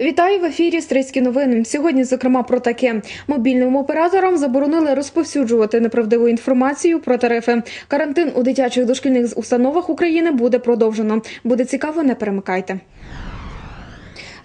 Вітаю в ефірі Стрийські новини. Сьогодні, зокрема, про таке мобільним операторам заборонили розповсюджувати неправдиву інформацію про тарифи. Карантин у дитячих дошкільних установах України буде продовжено. Буде цікаво, не перемикайте.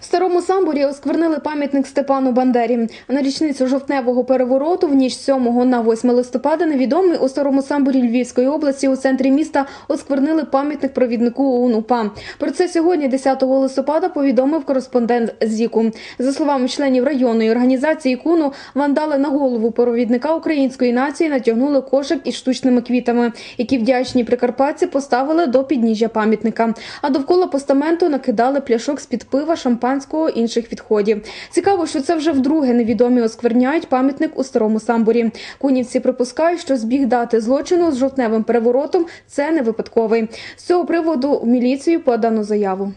Старому Самбурі осквернили пам'ятник Степану Бандері. На річницю жовтневого перевороту в ніч 7 на 8 листопада невідомий у Старому Самбурі Львівської області у центрі міста осквернили пам'ятник провіднику ОУН УПА. Про це сьогодні, 10 листопада, повідомив кореспондент ЗІКу. За словами членів районної організації КУНу, вандали на голову провідника української нації натягнули кошик із штучними квітами, які вдячні прикарпатці поставили до підніжжя пам'ятника. А довкола постаменту накидали пляшок з під пива, шампанського, інших відходів. Цікаво, що це вже вдруге невідомі оскверняють пам'ятник у старому самбурі. Кунівці припускають, що збіг дати злочину з жовтневим переворотом це не випадковий. З цього приводу в міліцію подано заяву.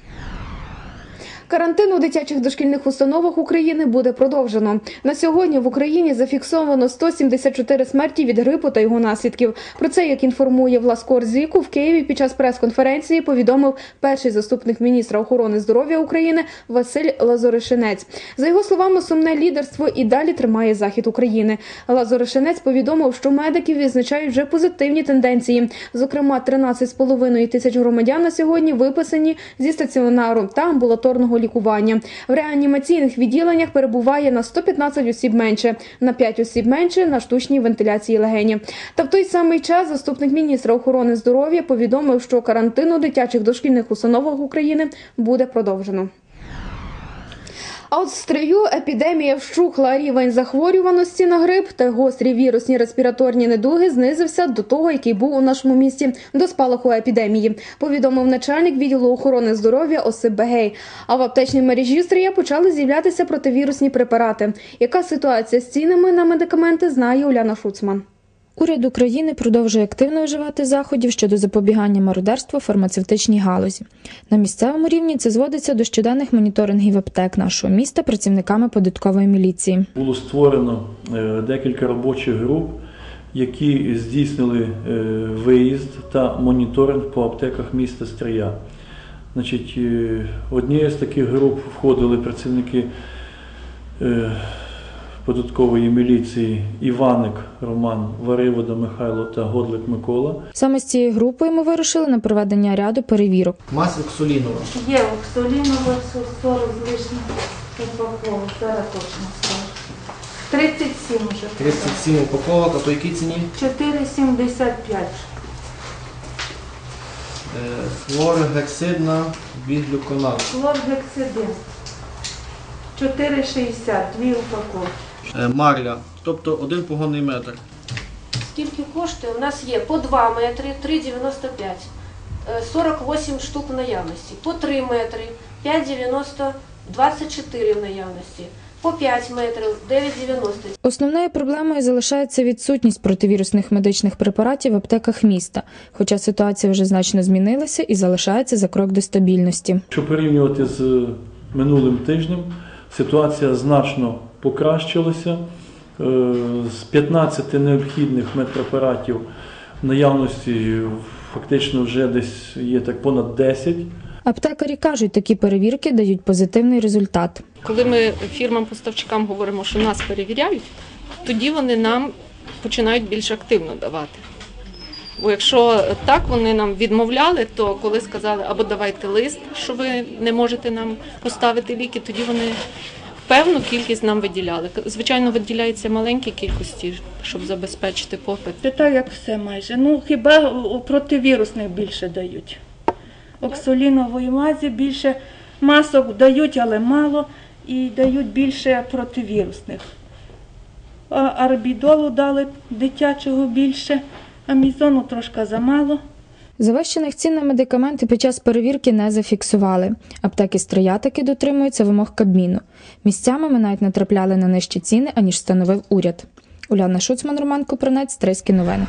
Карантин у дитячих дошкільних установах України буде продовжено. На сьогодні в Україні зафіксовано 174 смерті від грипу та його наслідків. Про це, як інформує Власкор Зіку, в Києві під час прес-конференції повідомив перший заступник міністра охорони здоров'я України Василь Лазоришинець. За його словами, сумне лідерство і далі тримає захід України. Лазоришинець повідомив, що медики відзначають вже позитивні тенденції. Зокрема, 13,5 тисяч громадян на сьогодні виписані зі стаціонару та амбулаторного лікування. В реанімаційних відділеннях перебуває на 115 осіб менше, на 5 осіб менше на штучній вентиляції легені. Та в той самий час заступник міністра охорони здоров'я повідомив, що карантин у дитячих дошкільних установах України буде продовжено. А от в стрию епідемія вщухла рівень захворюваності на грип та гострі вірусні респіраторні недуги знизився до того, який був у нашому місті до спалаху епідемії. Повідомив начальник відділу охорони здоров'я Осип Бегей. А в аптечній мережі стрия почали з'являтися противірусні препарати. Яка ситуація з цінами на медикаменти знає Уляна Шуцман. Уряд України продовжує активно вживати заходів щодо запобігання мародерству в фармацевтичній галузі. На місцевому рівні це зводиться до щоденних моніторингів аптек нашого міста працівниками податкової міліції. Було створено е, декілька робочих груп, які здійснили е, виїзд та моніторинг по аптеках міста Стрия. Значить, е, однією з таких груп входили працівники податкової міліції Іваник Роман, Варивода Михайло та Годлик Микола. Саме з цією групою ми вирушили на проведення ряду перевірок. Мазь оксолінова. Є оксолінова 40 з лишнім упаковок, зараз точно скажу. 37 вже. 37 упаковок, а по якій ціні? 4,75. Е, Флоргексидна біглюконат. Хлоргексидин. 4,60, дві упаковки. Е, Марля, тобто один погонний метр. Скільки коштує? У нас є по 2 метри 3,95, е, 48 штук в наявності, по 3 метри 5,90, 24 в наявності, по 5 метрів 9,90. Основною проблемою залишається відсутність противірусних медичних препаратів в аптеках міста, хоча ситуація вже значно змінилася і залишається за крок до стабільності. Якщо порівнювати з минулим тижнем, ситуація значно покращилася. Е, З 15 необхідних медпрепаратів наявності фактично вже десь є так понад 10. Аптекарі кажуть, такі перевірки дають позитивний результат. Коли ми фірмам-поставщикам говоримо, що нас перевіряють, тоді вони нам починають більш активно давати. Бо якщо так вони нам відмовляли, то коли сказали або давайте лист, що ви не можете нам поставити ліки, тоді вони певну кількість нам виділяли. Звичайно, виділяється маленькі кількості, щоб забезпечити попит. Це так, як все майже. Ну, хіба противірусних більше дають. Оксолінової мазі більше масок дають, але мало, і дають більше противірусних. Арбідолу дали дитячого більше, а мізону трошки замало. Завищених цін на медикаменти під час перевірки не зафіксували. Аптеки строятики дотримуються вимог Кабміну. Місцями ми навіть натрапляли на нижчі ціни, аніж встановив уряд. Уляна Шуцман, Роман Купринець, Трейські новини.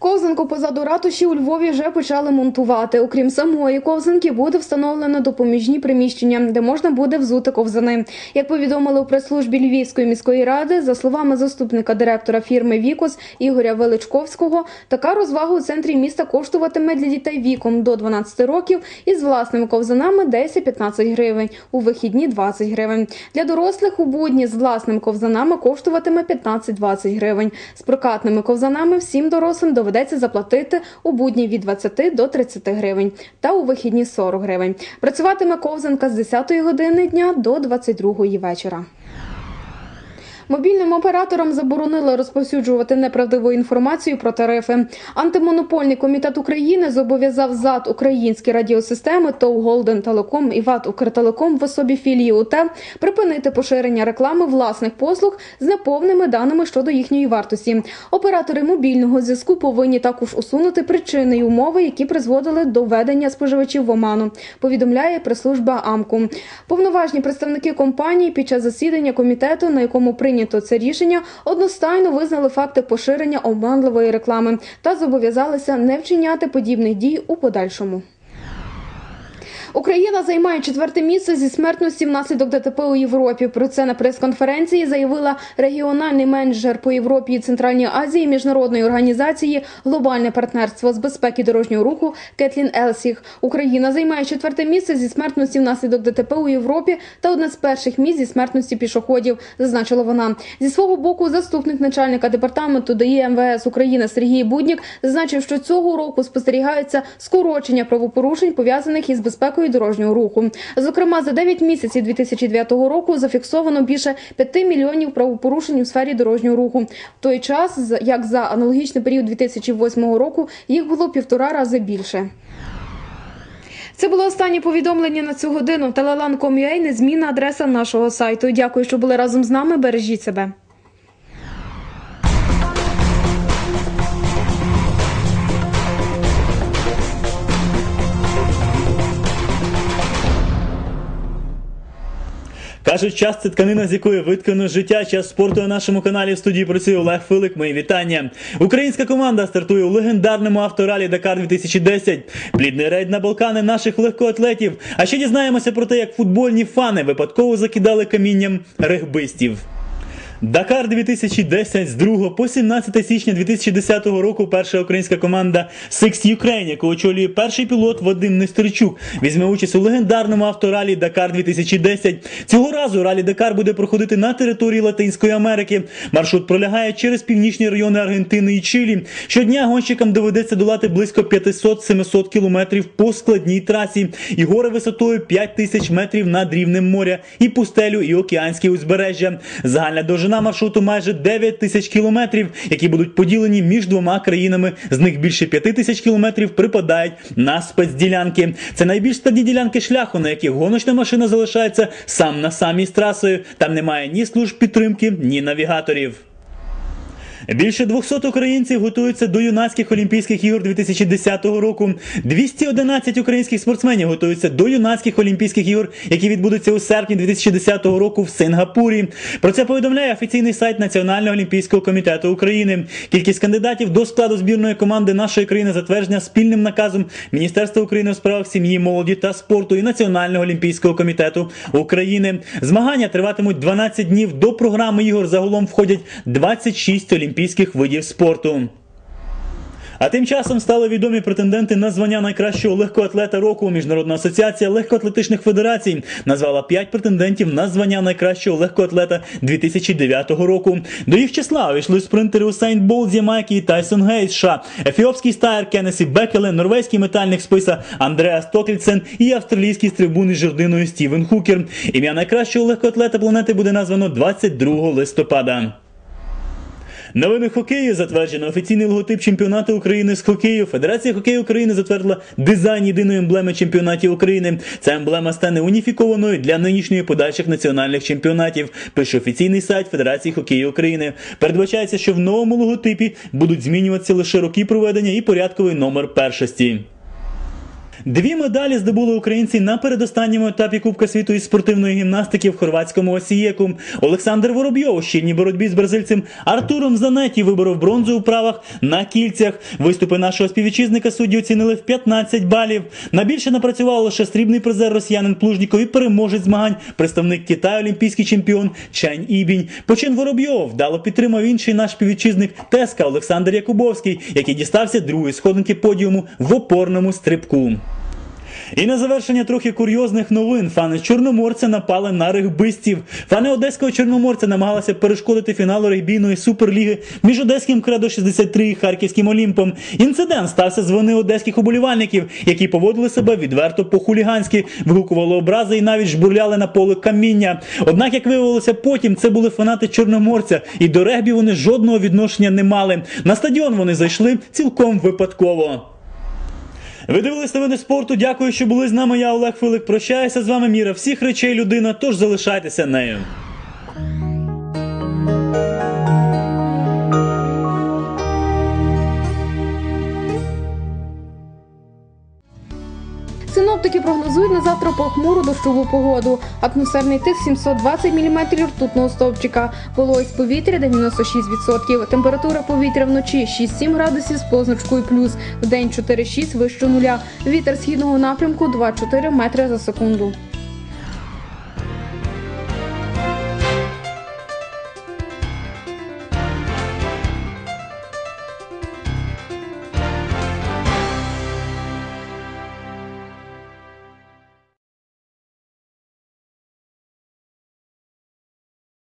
Ковзанку позаду ратуші у Львові вже почали монтувати. Окрім самої ковзанки, буде встановлено допоміжні приміщення, де можна буде взути ковзани. Як повідомили у прес-службі Львівської міської ради, за словами заступника директора фірми Вікос Ігоря Величковського, така розвага у центрі міста коштуватиме для дітей віком до 12 років із власними ковзанами 10-15 гривень, у вихідні 20 гривень. Для дорослих у будні з власними ковзанами коштуватиме 15-20 гривень. З прокатними ковзанами всім дорослим доведеться заплатити у будні від 20 до 30 гривень та у вихідні 40 гривень. Працюватиме ковзанка з 10 години дня до 22 вечора. Мобільним операторам заборонили розповсюджувати неправдиву інформацію про тарифи. Антимонопольний комітет України зобов'язав ЗАД Українські радіосистеми ТОВ Голден Телеком і ВАД Укртелеком в особі філії УТ припинити поширення реклами власних послуг з неповними даними щодо їхньої вартості. Оператори мобільного зв'язку повинні також усунути причини й умови, які призводили до введення споживачів в оману. Повідомляє прес-служба АМКУ. Повноважні представники компанії під час засідання комітету, на якому прийнято це рішення, одностайно визнали факти поширення обманливої реклами та зобов'язалися не вчиняти подібних дій у подальшому. Україна займає четверте місце зі смертності внаслідок ДТП у Європі. Про це на прес-конференції заявила регіональний менеджер по Європі і Центральній Азії міжнародної організації Глобальне партнерство з безпеки дорожнього руху Кетлін Елсіх. Україна займає четверте місце зі смертності внаслідок ДТП у Європі та одне з перших місць зі смертності пішоходів, зазначила вона. Зі свого боку, заступник начальника департаменту ДАІ МВС України Сергій Буднік зазначив, що цього року спостерігається скорочення правопорушень пов'язаних із безпекою дорожнього руху. Зокрема, за 9 місяців 2009 року зафіксовано більше 5 мільйонів правопорушень у сфері дорожнього руху. В той час, як за аналогічний період 2008 року, їх було півтора рази більше. Це було останнє повідомлення на цю годину. Telelan.com.ua – незмінна адреса нашого сайту. Дякую, що були разом з нами. Бережіть себе. Кажуть, час це тканина, з якої виткано життя. Час спорту на нашому каналі в студії працює Олег Филик. Мої вітання. Українська команда стартує у легендарному авторалі Дакар 2010. Плідний рейд на Балкани наших легкоатлетів. А ще дізнаємося про те, як футбольні фани випадково закидали камінням регбистів. Дакар 2010 з 2 по 17 січня 2010 року перша українська команда Six Ukraine, яку очолює перший пілот Вадим Нестерчук, візьме участь у легендарному авторалі Дакар 2010. Цього разу ралі Дакар буде проходити на території Латинської Америки. Маршрут пролягає через північні райони Аргентини і Чилі. Щодня гонщикам доведеться долати близько 500-700 кілометрів по складній трасі і гори висотою 5 тисяч метрів над рівнем моря, і пустелю, і океанське узбережжя. Загальна довжина маршруту майже 9 тисяч кілометрів, які будуть поділені між двома країнами. З них більше 5 тисяч кілометрів припадають на спецділянки. Це найбільш складні ділянки шляху, на яких гоночна машина залишається сам на самій з трасою. Там немає ні служб підтримки, ні навігаторів. Більше 200 українців готуються до юнацьких Олімпійських ігор 2010 року. 211 українських спортсменів готуються до юнацьких Олімпійських ігор, які відбудуться у серпні 2010 року в Сингапурі. Про це повідомляє офіційний сайт Національного олімпійського комітету України. Кількість кандидатів до складу збірної команди нашої країни затверджена спільним наказом Міністерства України у справах сім'ї, молоді та спорту і Національного олімпійського комітету України. Змагання триватимуть 12 днів. До програми ігор загалом входять 26 олімпійських видів спорту. А тим часом стали відомі претенденти на звання найкращого легкоатлета року. Міжнародна асоціація легкоатлетичних федерацій назвала п'ять претендентів на звання найкращого легкоатлета 2009 року. До їх числа увійшли спринтери Усейн Болт з Ямайки і Тайсон Гейс США, ефіопський стаєр Кеннесі Бекеле, норвезький метальник списа Андреас Токлідсен і австралійський стрибун із жердиною Стівен Хукер. Ім'я найкращого легкоатлета планети буде названо 22 листопада. Новини хокею затверджено офіційний логотип чемпіонату України з хокею. Федерація хокею України затвердила дизайн єдиної емблеми чемпіонатів України. Ця емблема стане уніфікованою для нинішньої подальших національних чемпіонатів. Пише офіційний сайт Федерації хокею України. Передбачається, що в новому логотипі будуть змінюватися лише роки проведення і порядковий номер першості. Дві медалі здобули українці на передостанньому етапі Кубка світу із спортивної гімнастики в хорватському Осієку. Олександр Воробйов у щільній боротьбі з бразильцем Артуром Занеті виборов бронзу у правах на кільцях. Виступи нашого співвітчизника судді оцінили в 15 балів. Найбільше напрацював лише срібний призер росіянин Плужніков і переможець змагань, представник Китаю, олімпійський чемпіон Чань Ібінь. Почин Воробйов вдало підтримав інший наш співвітчизник Теска Олександр Якубовський, який дістався другої сходинки подіуму в опорному стрибку. І на завершення трохи курйозних новин. Фани Чорноморця напали на регбистів. Фани одеського Чорноморця намагалися перешкодити фіналу регбійної суперліги між одеським Кредо 63 і харківським Олімпом. Інцидент стався з вини одеських уболівальників, які поводили себе відверто по-хуліганськи, вигукували образи і навіть жбурляли на поле каміння. Однак, як виявилося потім, це були фанати Чорноморця, і до регбі вони жодного відношення не мали. На стадіон вони зайшли цілком випадково. Ви дивились новини спорту. Дякую, що були з нами. Я Олег Филик. Прощаюся з вами. Міра всіх речей людина. Тож залишайтеся нею. Синоптики прогнозують на завтра похмуру дощову погоду. Атмосферний тиск 720 мм ртутного стовпчика. Вологість повітря 96%. Температура повітря вночі 6-7 градусів з позначкою плюс. В день 4-6 вище нуля. Вітер східного напрямку 2-4 метри за секунду.